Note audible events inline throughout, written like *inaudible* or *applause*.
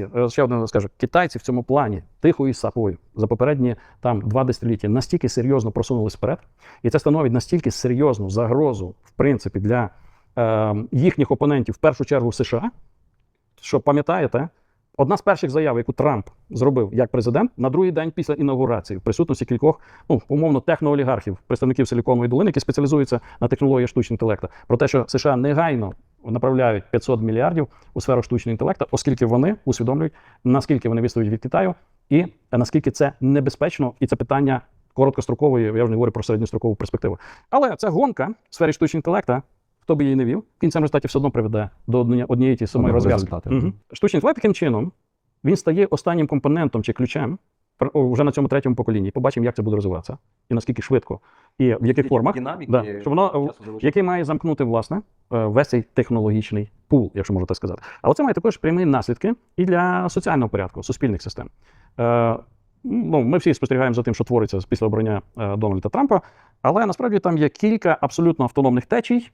китайці, е, ще одне скажу, китайці в цьому плані тихою сапою за попередні там два десятиліття настільки серйозно просунулись вперед, і це становить настільки серйозну загрозу, в принципі, для е, їхніх опонентів, в першу чергу США, що пам'ятаєте, одна з перших заяв, яку Трамп зробив як президент, на другий день після інаугурації, в присутності кількох, ну, умовно, техноолігархів, представників Силіконової долини, які спеціалізуються на технології штучного інтелекту, про те, що США негайно направляють 500 мільярдів у сферу штучного інтелекту, оскільки вони усвідомлюють, наскільки вони відстають від Китаю, і наскільки це небезпечно, і це питання короткострокової, я вже не говорю про середньострокову перспективу. Але ця гонка в сфері штучного інтелекту, хто би її не вів, в кінцевому результаті все одно приведе до однієї тієї самої розв'язки. Мгм. Штучний інтелект таким чином він стає останнім компонентом чи ключем вже на цьому третьому поколінні. Побачимо, як це буде розвиватися, і наскільки швидко, і в яких формах. Динаміки, Да, щоб воно, який має замкнути власне е, весь цей технологічний пул, якщо можна так сказати. Але це має також прямі наслідки і для соціального порядку, суспільних систем. Е, ну, ми всі спостерігаємо за тим, що твориться після обрання е, Дональда Трампа, але насправді там є кілька абсолютно автономних течій,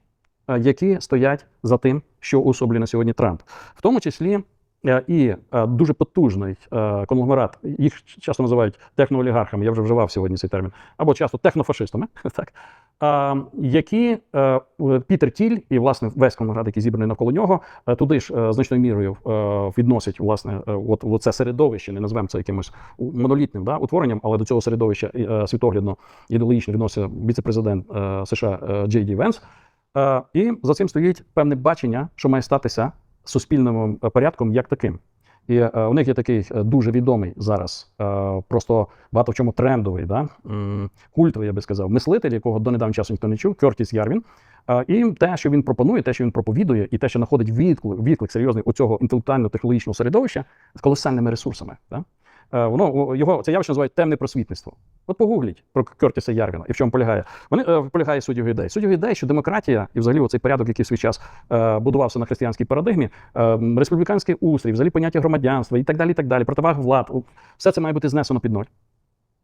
е, які стоять за тим, що уособлює на сьогодні Трамп, в тому числі. Е, І е, дуже потужний е, конгломерат, їх часто називають техноолігархами, я вже вживав сьогодні цей термін, або часто технофашистами, *laughs* так, які Пітер Тіль і власне весь конгломерат, який зібраний навколо нього, туди ж значною мірою відносять власне от, от це середовище, не назвемо це якимось монолітним да, утворенням, але до цього середовища світоглядно ідеологічно відноситься віце-президент США Джей Ді Венс. І за цим стоїть певне бачення, що має статися суспільним е, порядком як таким. І е, у них є такий е, дуже відомий зараз, просто багато в чому трендовий, да? культовий, я би сказав, мислитель, якого до недавнього часу ніхто не чув, Кертіс Ярвін. І те, що він пропонує, те, що він проповідує, і те, що знаходить відклик, відклик серйозний у цього інтелектуально-технологічного середовища з колосальними ресурсами. Да? Воно його це явище називають темне просвітництво. От погугліть про Кертіса Ярвіна і в чому полягає. Вони е, полягає його ідей. Його ідей, що демократія і взагалі цей порядок, який в свій час е, будувався на християнській парадигмі, е, республіканський устрій, взагалі поняття громадянства і так далі. і так далі, Противаг влад, все це має бути знесено під ноль.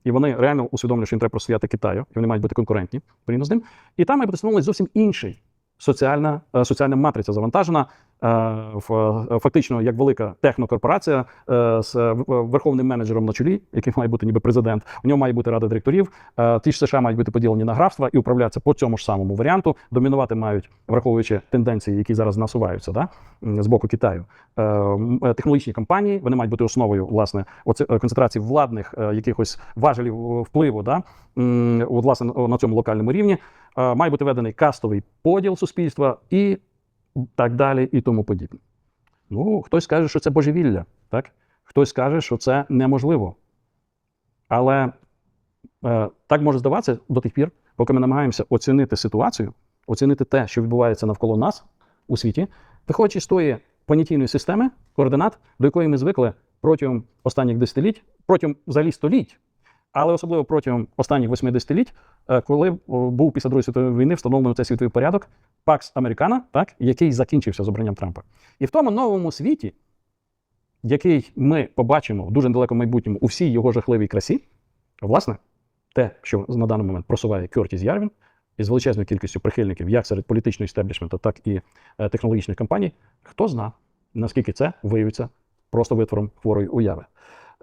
І вони реально усвідомлюють, що їм треба просвяти Китаю, і вони мають бути конкурентні порівняно з ним. І там має бути встановлений зовсім інший соціальна, е, соціальна матриця завантажена фактично як велика технокорпорація е, з е, верховним менеджером на чолі, який має бути ніби президент. У нього має бути рада директорів. Е, Ті ж США мають бути поділені на графства і управлятися по цьому ж самому варіанту. Домінувати мають, враховуючи тенденції, які зараз насуваються да, з боку Китаю. Е, е, Технологічні компанії вони мають бути основою власне е, концентрації владних е, якихось важелів е, впливу. Да, власне на- цьому локальному рівні. Е, Має бути введений кастовий поділ суспільства і так далі, і тому подібне. Ну, хтось каже, що це божевілля, так? Хтось каже, що це неможливо. Але е, так може здаватися до тих пір, поки ми намагаємося оцінити ситуацію, оцінити те, що відбувається навколо нас у світі, виходячи з тої понятійної системи координат, до якої ми звикли протягом останніх десятиліть, протягом взагалі століть, але особливо протягом останніх 80-літь, е, коли був після Другої світової війни встановлений цей світовий порядок Пакс Американа, так, який закінчився з обранням Трампа. І в тому новому світі, який ми побачимо в дуже недалекому майбутньому у всій його жахливій красі, власне, те, що на даний момент просуває Кертіс Ярвін із величезною кількістю прихильників як серед політичного істеблішменту, так і е, технологічних компаній, хто зна, наскільки це виявиться просто витвором хворої уяви.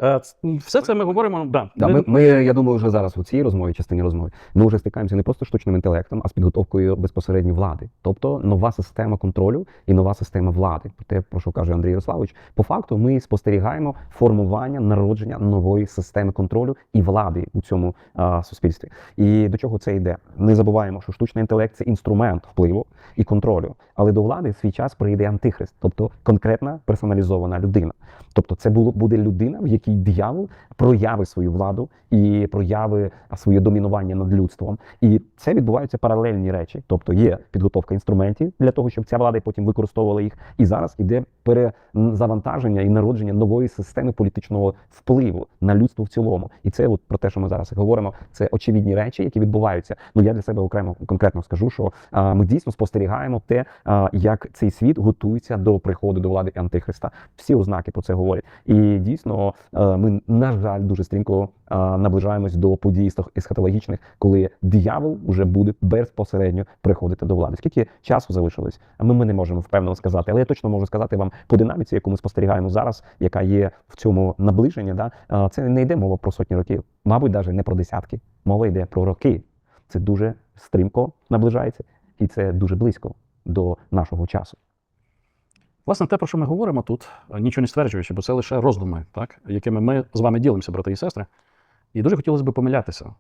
Е, Все це ми говоримо. Да, Да, ми- ми, я думаю, вже зараз у цій розмові, частині розмови, ми вже стикаємося не просто штучним інтелектом, а з підготовкою безпосередньо влади. Тобто нова система контролю і нова система влади. Про те, про що каже Андрій Ярославович. По факту, ми спостерігаємо формування народження нової системи контролю і влади у цьому а, суспільстві. І до чого це йде? Не забуваємо, що штучний інтелект це інструмент впливу і контролю. Але до влади в свій час прийде антихрист, тобто конкретна персоналізована людина. Тобто, це буде людина, в якій диявол прояви свою владу і прояви своє домінування над людством. І це відбуваються паралельні речі. Тобто є підготовка інструментів для того, щоб ця влада потім використовувала їх. І зараз іде перезавантаження і народження нової системи політичного впливу на людство в цілому. І це от про те, що ми зараз говоримо, це очевидні речі, які відбуваються. Ну я для себе окремо конкретно скажу, що а, ми дійсно спостерігаємо те, а, як цей світ готується до приходу до влади антихриста. Всі ознаки про це говорять. І дійсно ми, на жаль, дуже стрімко е, наближаємось до подій есхатологічних, коли диявол вже буде безпосередньо приходити до влади. Скільки часу залишилось? Ми, ми не можемо впевнено сказати, але я точно можу сказати вам по динаміці, яку ми спостерігаємо зараз, яка є в цьому наближенні. Да? е, Це не йде мова про сотні років, мабуть, навіть не про десятки. Мова йде про роки. Це дуже стрімко наближається, і це дуже близько до нашого часу. Власне, те, про що ми говоримо тут, нічого не стверджуючи, бо це лише роздуми, так, якими ми з вами ділимося, брати і сестри. І дуже хотілося б помилятися.